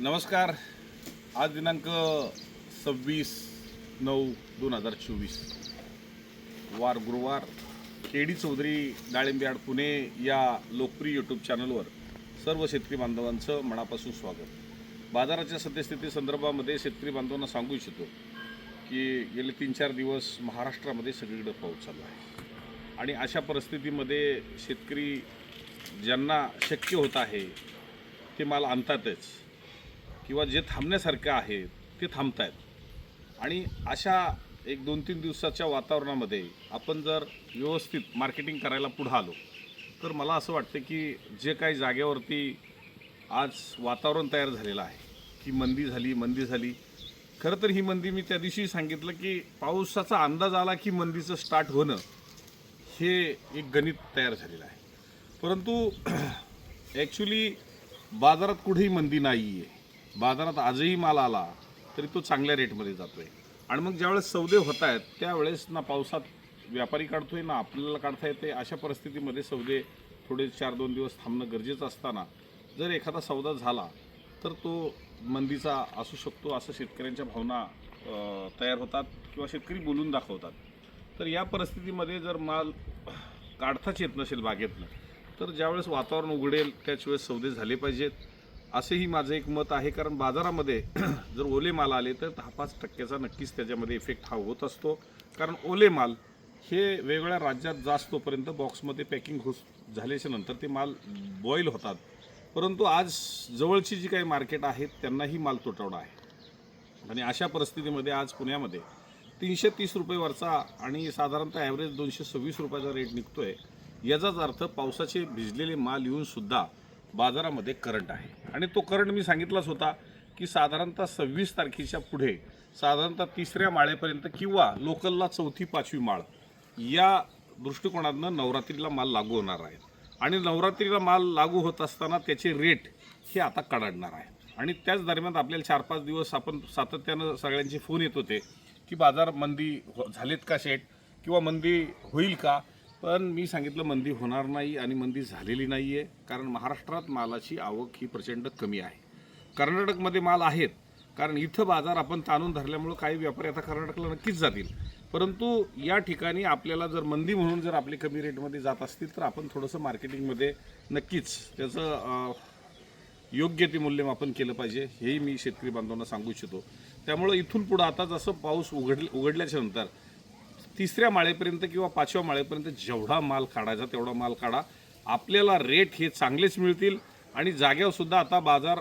नमस्कार. आज दिनांक सव्वीस नऊ दोन हजार चोवीस. वार गुरुवार के डी चौधरी डाळिंबयाड पुणे या लोकप्रिय यूट्यूब चॅनलवर सर्व शेतकरी बांधवांचं मनापासून स्वागत. बाजाराच्या सद्यस्थिती संदर्भामध्ये शेतकरी बांधवांना सांगू इच्छितो की गेले तीन चार दिवस महाराष्ट्रामध्ये सगळीकडे पाऊस चालू आहे. आणि अशा परिस्थितीमध्ये शेतकरी ज्यांना शक्य होत आहे ते माल आणतातच. किंवा जे थांबण्यासारखं आहे ते थांबत आहेत आणि अशा एक दोन तीन दिवसाच्या वातावरणामध्ये आपण जर व्यवस्थित मार्केटिंग करायला पुढं आलो तर मला असं वाटतं की जे काही जागेवरती आज वातावरण तयार झालेलं आहे की मंदी झाली मंदी झाली खरं तर ही मंदी मी त्या दिवशी सांगितलं की पावसाचा अंदाज आला की मंदीचं स्टार्ट होणं हे एक गणित तयार झालेलं आहे. परंतु ॲक्च्युली बाजारात कुठेही मंदी नाही आहे बाजारात आजही माल आला तरी तो चांगल्या रेटमध्ये जातो आहे आणि मग ज्यावेळेस सौदे होत आहेत त्यावेळेस ना पावसात व्यापारी काढतोय ना आपल्याला काढता येते अशा परिस्थितीमध्ये सौदे थोडे चार दोन दिवस थांबणं गरजेचं असताना जर एखादा सौदा झाला तर तो मंदीचा असू शकतो असं शेतकऱ्यांच्या भावना तयार होतात किंवा शेतकरी बोलून दाखवतात. तर या परिस्थितीमध्ये जर माल काढताच येत नसेल बागेतनं तर ज्यावेळेस वातावरण उघडेल त्याच वेळेस सौदे झाले पाहिजेत. असंही माझं एक मत आहे कारण बाजारामध्ये जर ओले माल आले तर दहा पाच टक्क्याचा नक्कीच त्याच्यामध्ये इफेक्ट हा होत असतो. कारण ओले माल हे वेगवेगळ्या राज्यात जास्तोपर्यंत बॉक्समध्ये पॅकिंग हो झाल्याच्यानंतर ते माल बॉईल होतात. परंतु आज जवळची जी काही मार्केट आहेत त्यांनाही माल तुटवडा आहे. आणि अशा परिस्थितीमध्ये आज पुण्यामध्ये तीनशे तीस रुपयेवरचा आणि साधारणतः ॲव्हरेज दोनशे सव्वीस रुपयाचा रेट निघतो आहे याचाच अर्थ पावसाचे भिजलेले माल येऊनसुद्धा बाजारामध्ये करंट आहे. आणि तो करंट मी सांगितलाच होता की साधारणतः सव्वीस तारखेच्या पुढे साधारणतः तिसऱ्या माळेपर्यंत किंवा लोकलला चौथी पाचवी माळ या दृष्टिकोनातनं नवरात्रीला माल लागू होणार आहे. आणि नवरात्रीला माल लागू होत असताना त्याचे रेट हे आता कडाडणार आहे. आणि त्याच दरम्यान आपल्याला चार पाच दिवस आपण सातत्यानं सगळ्यांचे फोन येत होते की बाजार मंदी हो-, झालेत का शेट? किंवा मंदी होईल का? पण मी सांगितलं मंदी होणार नाही आणि मंदी झालेली नाही आहे कारण महाराष्ट्रात मालाची आवक ही प्रचंड कमी आहे. कर्नाटकमध्ये माल आहेत कारण इथं बाजार आपण ताणून धरल्यामुळं काही व्यापारी आता कर्नाटकला नक्कीच जातील. परंतु या ठिकाणी आपल्याला जर मंदी म्हणून जर आपले कमी रेटमध्ये जात असतील तर आपण थोडंसं मार्केटिंगमध्ये नक्कीच त्याचं योग्य ते मूल्यमापन केलं पाहिजे हेही मी शेतकरी बांधवांना सांगू इच्छितो. त्यामुळं इथून पुढं आता जसं पाऊस उघड उघडल्याच्या नंतर तिसऱ्या माळेपर्यंत किंवा पाचव्या माळेपर्यंत जेवढा माल काढायचा तेवढा माल काढा. आपल्याला रेट हे चांगलेच मिळतील आणि जाग्यावरसुद्धा आता बाजार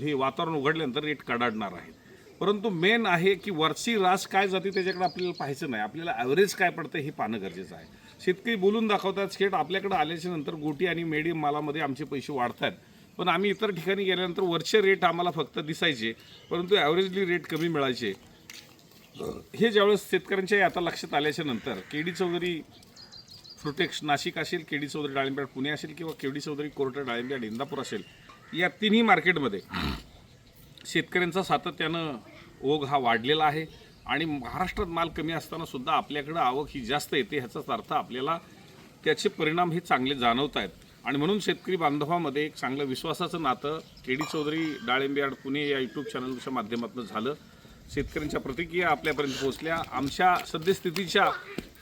हे वातावरण उघडल्यानंतर रेट कडाडणार आहेत. परंतु मेन आहे की वरची रास काय जाते त्याच्याकडे आपल्याला पाहायचं नाही. आपल्याला ॲव्हरेज काय पडतं हे पाहणं गरजेचं आहे. शेतकरी बोलून दाखवतात शेट आपल्याकडे आल्याच्यानंतर गोटी आणि मेडियम मालामध्ये आमचे पैसे वाढत आहेत पण आम्ही इतर ठिकाणी गेल्यानंतर वरचे रेट आम्हाला फक्त दिसायचे. परंतु ॲव्हरेजली रेट कमी मिळायचे. हे ज्यावेळेस शेतकऱ्यांच्या आता लक्षात आल्याच्यानंतर केडी चौधरी फ्रुटेक्स नाशिक असेल केडी चौधरी डाळिंब्याड पुणे असेल किंवा केडी चौधरी कोर्टर डाळिंब्याड इंदापूर असेल या तिन्ही मार्केटमध्ये शेतकऱ्यांचा सातत्यानं ओघ हा वाढलेला आहे आणि महाराष्ट्रात माल कमी असताना सुद्धा आपल्याकडं आवक ही जास्त येते ह्याचाच अर्थ आपल्याला त्याचे परिणाम हे चांगले जाणवत आहेत. आणि म्हणून शेतकरी बांधवामध्ये एक चांगलं विश्वासाचं नातं केडी चौधरी चौधरी आड पुणे या यूट्यूब चॅनलच्या माध्यमातून झालं. शेतकऱ्यांच्या प्रतिक्रिया आपल्यापर्यंत पोहोचल्या. आमच्या सद्यस्थितीच्या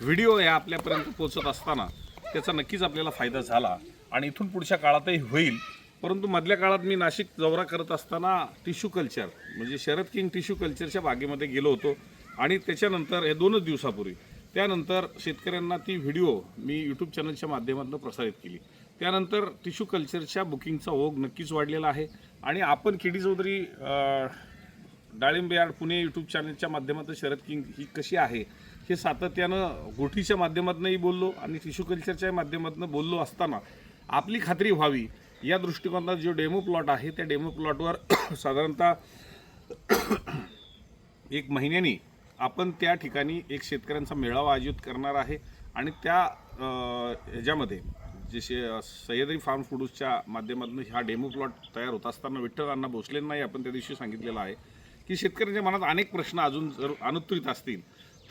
व्हिडिओ या आपल्यापर्यंत पोहोचत असताना त्याचा नक्कीच आपल्याला फायदा झाला आणि इथून पुढच्या काळातही होईल. परंतु मधल्या काळात मी नाशिक दौरा करत असताना टिश्यू कल्चर म्हणजे शरद किंग टिश्यू कल्चरच्या बागेमध्ये गेलो होतो आणि त्याच्यानंतर हे दोनच दिवसापूर्वी त्यानंतर शेतकऱ्यांना ती व्हिडिओ मी यूट्यूब चॅनलच्या माध्यमातून प्रसारित केली. त्यानंतर टिश्यू कल्चरच्या बुकिंगचा ओघ नक्कीच वाढलेला आहे आणि आपण केडी चौधरी डाळिंब यार्ड पुणे यूट्यूब चॅनलच्या माध्यमातून शरद किंग ही कशी आहे हे सातत्यानं गोठीच्या माध्यमातूनही बोललो आणि टिश्यू कल्चरच्या माध्यमातून बोललो असताना आपली खात्री व्हावी. या दृष्टिकोनात जो डेमो प्लॉट आहे त्या डेमो प्लॉटवर साधारणतः एक महिन्यानी आपण त्या ठिकाणी एक शेतकऱ्यांचा मेळावा आयोजित करणार आहे आणि त्या ह्याच्यामध्ये जे शे सह्याद्री फार्म फूड्सच्या माध्यमातून हा डेमो प्लॉट तयार होत असताना विठ्ठल अण्णा भोसलेंनाही आपण त्या दिवशी सांगितलेलं आहे. की शेतकऱ्यांच्या मनात अनेक प्रश्न अजून जर अनुत्तरित असतील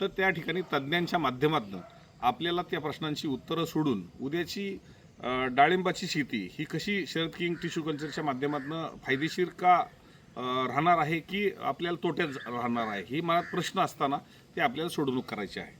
तर त्या ठिकाणी तज्ज्ञांच्या माध्यमातून आपल्याला त्या प्रश्नांची उत्तरं सोडून उद्याची डाळिंबाची शेती ही कशी शरद किंग टिश्यू कल्चरच्या माध्यमातून फायदेशीर का राहणार आहे की आपल्याला तोट्यात राहणार आहे ही मनात प्रश्न असताना ते आपल्याला सोडवणूक करायची आहे.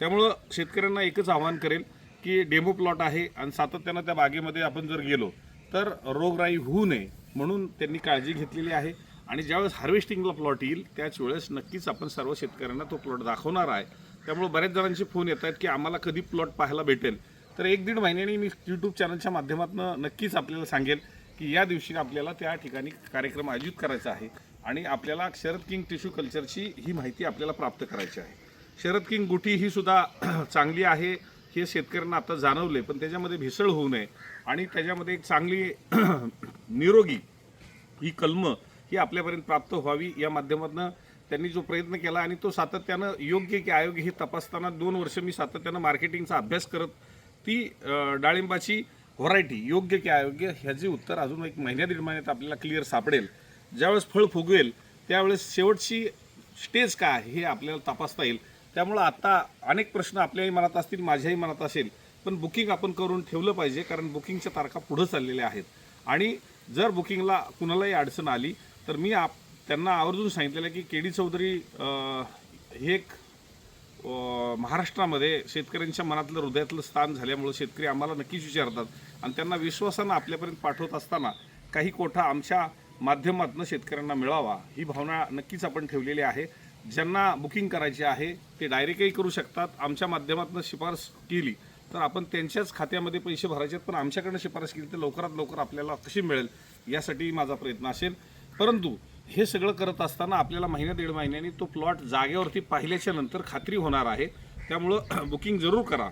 त्यामुळं शेतकऱ्यांना एकच आव्हान करेल की डेमो प्लॉट आहे आणि सातत्यानं त्या बागेमध्ये आपण जर गेलो तर रोगराई होऊ नये म्हणून त्यांनी काळजी घेतलेली आहे. आणि ज्यावेळेस हार्वेस्टिंगला प्लॉट येईल त्याच वेळेस नक्कीच आपण सर्व शेतकऱ्यांना तो प्लॉट दाखवणार आहे. त्यामुळे बऱ्याच जणांचे फोन येत आहेत की आम्हाला कधी प्लॉट पाहायला भेटेल. तर एक दीड महिन्याने मी यूट्यूब चॅनलच्या माध्यमातून नक्कीच आपल्याला सांगेल की या दिवशी आपल्याला त्या ठिकाणी कार्यक्रम आयोजित करायचा आहे आणि आपल्याला शरद किंग टिश्यू कल्चरची ही माहिती आपल्याला प्राप्त करायची आहे. शरद किंग गुटी ही सुद्धा चांगली आहे हे शेतकऱ्यांना आता जाणवले पण त्याच्यामध्ये भेसळ होऊ नये. आणि त्याच्यामध्ये एक चांगली निरोगी ही कलमं ही आपल्यापर्यंत प्राप्त व्हावी या माध्यमातून त्यांनी जो प्रयत्न केला आणि तो सातत्यानं योग्य की अयोग्य हे तपासताना दोन वर्ष मी सातत्यानं मार्केटिंगचा अभ्यास करत ती डाळिंबाची व्हरायटी योग्य की अयोग्य ह्याचे उत्तर अजून एक महिन्या दीड महिन्यात आपल्याला क्लिअर सापडेल. ज्यावेळेस फळ फुगवेल त्यावेळेस शेवटची स्टेज काय आहे हे आपल्याला तपासता येईल. त्यामुळं आता अनेक प्रश्न आपल्याही मनात असतील माझ्याही मनात असेल पण बुकिंग आपण करून ठेवलं पाहिजे कारण बुकिंगच्या तारखा पुढं चाललेल्या आहेत. आणि जर बुकिंगला कुणालाही अडचण आली तर मी आप त्यांना आवर्जून सांगितलेलं आहे की के डी चौधरी हे एक महाराष्ट्रामध्ये शेतकऱ्यांच्या मनातलं हृदयातलं स्थान झाल्यामुळं शेतकरी आम्हाला नक्कीच विचारतात. आणि त्यांना विश्वासानं आपल्यापर्यंत पाठवत असताना काही कोठा आमच्या माध्यमातून शेतकऱ्यांना मिळावा ही भावना नक्कीच आपण ठेवलेली आहे. ज्यांना बुकिंग करायची आहे ते डायरेक्टही करू शकतात. आमच्या माध्यमातून शिफारस केली तर आपण त्यांच्याच खात्यामध्ये पैसे भरायचे आहेत. पण आमच्याकडनं शिफारस केली तर लवकरात लवकर आपल्याला कशी मिळेल यासाठी माझा प्रयत्न असेल. परंतु हे सगळं करत असताना आपल्याला महिन्या दीड महिन्यांनी तो प्लॉट जागेवरती पाहिल्याच्या नंतर खात्री होणार आहे. त्यामुळं बुकिंग जरूर करा.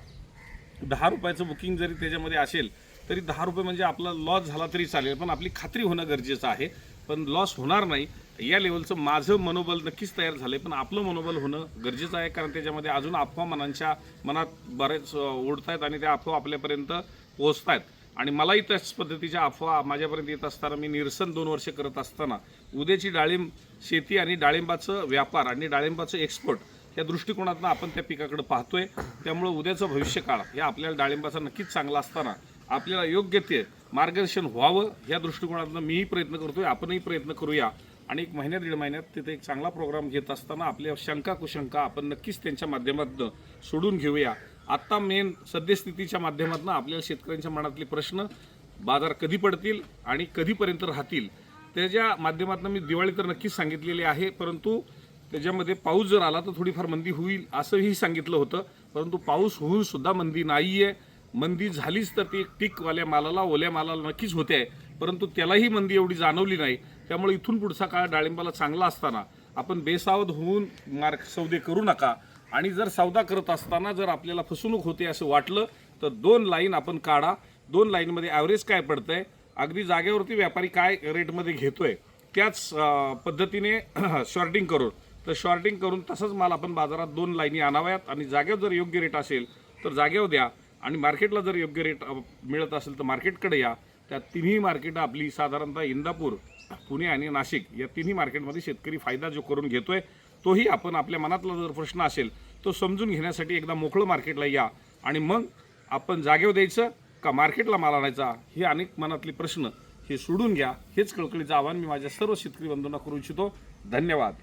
दहा रुपयाचं बुकिंग जरी त्याच्यामध्ये असेल तरी दहा रुपये म्हणजे आपला लॉस झाला तरी चालेल पण आपली खात्री होणं गरजेचं आहे. पण लॉस होणार नाही. या लेवलचं माझं मनोबल नक्कीच तयार झालं आहे पण आपलं मनोबल होणं गरजेचं आहे कारण त्याच्यामध्ये अजून अफवा मनांच्या मनात बरेच ओढत आहेत आणि त्या अफवा आपल्यापर्यंत पोहोचत आहेत आणि मलाही त्याच पद्धतीच्या अफवा माझ्यापर्यंत येत असताना मी निरसन दोन वर्ष करत असताना उद्याची डाळिंब शेती आणि डाळिंबाचं व्यापार आणि डाळिंबाचं एक्सपोर्ट या दृष्टिकोनातून आपण त्या पिकाकडे पाहतोय. त्यामुळं उद्याचं भविष्यकाळ हे आपल्याला डाळिंबाचा नक्कीच चांगला असताना आपल्याला योग्य ते मार्गदर्शन व्हावं या दृष्टिकोनातून मीही प्रयत्न करतोय. आपणही प्रयत्न करूया. आणि एक महिन्यात दीड महिन्यात तिथे एक चांगला प्रोग्राम घेत असताना आपल्या शंका कुशंका आपण नक्कीच त्यांच्या माध्यमातून सोडून घेऊया. आत्ता मेन सद्यस्थितीच्या माध्यमातून आपल्याला शेतकऱ्यांच्या मनातले प्रश्न बाजार कधी पडतील आणि कधीपर्यंत राहतील त्याच्या माध्यमातून मी दिवाळी तर नक्कीच सांगितलेली आहे परंतु त्याच्यामध्ये पाऊस जर आला तर थोडीफार मंदी होईल असंही सांगितलं होतं परंतु पाऊस होऊन सुद्धा मंदी नाही आहे मंदी झालीच तर ती टिकवाल्या मालाला ओल्या मालाला नक्कीच होते आहे परंतु त्यालाही मंदी एवढी जाणवली नाही. त्यामुळे इथून पुढचा काळ डाळिंबाला चांगला असताना आपण बेसावध होऊन मार्क सौदे करू नका. आणि जर सौदा करत असताना जर आपल्याला फसवणूक होते असं वाटलं तर दोन लाईन आपण काढा. दोन लाईनमध्ये ॲव्हरेज काय पडतं आहे अगदी जागेवरती व्यापारी काय रेटमध्ये घेतो आहे त्याच पद्धतीने शॉर्टिंग करून. तर शॉर्टिंग करून तसंच माल आपण बाजारात दोन लाईनी आणाव्यात आणि जागेवर जर योग्य रेट असेल तर जागेवर द्या. आणि मार्केटला जर योग्य रेट मिळत असेल तर मार्केटकडे या. त्या तिन्ही मार्केट आपली साधारणतः इंदापूर पुणे आणि नाशिक या तिन्ही मार्केटमध्ये शेतकरी फायदा जो करून घेतोय तोही आपण आपल्या मनातला जर प्रश्न असेल तो समजून घेण्यासाठी एकदा मोकळं मार्केटला या. आणि मग आपण जागेवर द्यायचं का मार्केटला माल आणायचा? हे अनेक मनातले प्रश्न हे सोडून घ्या. हेच कळकळीचं आव्हान मी माझ्या सर्व शेतकरी बंधूंना करू इच्छितो. धन्यवाद.